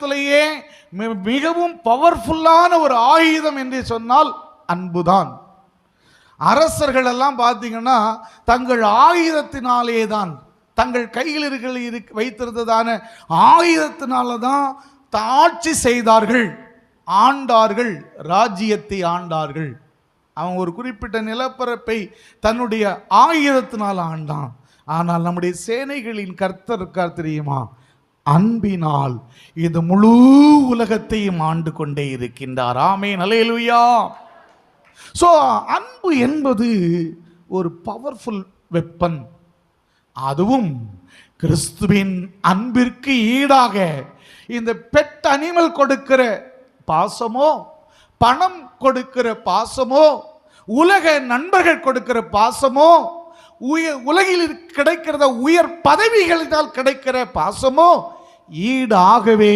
உலகத்திலேயே மிகவும் பவர்ஃபுல்லான ஒரு ஆயுதம் என்று சொன்னால் அன்புதான். அரசர்கள் எல்லாம் பார்த்தீங்கன்னா தங்கள் ஆயுதத்தினாலே தான் தங்கள் கையில் இருக்கிற இரு- வைத்திருந்ததான ஆயுதத்தினால தான் ஆட்சி செய்தார்கள். ஆண்டார்கள் ராஜ்யத்தை ஆண்டார்கள். அவன் ஒரு குறிப்பிட்ட நிலப்பரப்பை தன்னுடைய ஆயுதத்தினால் ஆண்டான். ஆனால் நம்முடைய சேனைகளின் கர்த்தர் தெரியுமா? அன்பினால் இது முழு உலகத்தையும் ஆண்டு கொண்டே இருக்கின்றார். ஆமே நலையலுயா ஸோ அன்பு என்பது ஒரு பவர்ஃபுல் வெப்பன் அதுவும் கிறிஸ்துவின் அன்பிற்கு ஈடாக இந்த பெட் அனிமல் கொடுக்கிற பாசமோ பணம் கொடுக்கிற பாசமோ உலக நண்பர்கள் கொடுக்கிற பாசமோ உய உலகில் கிடைக்கிறத உயர் பதவிகளினால் கிடைக்கிற பாசமோ ஈடாகவே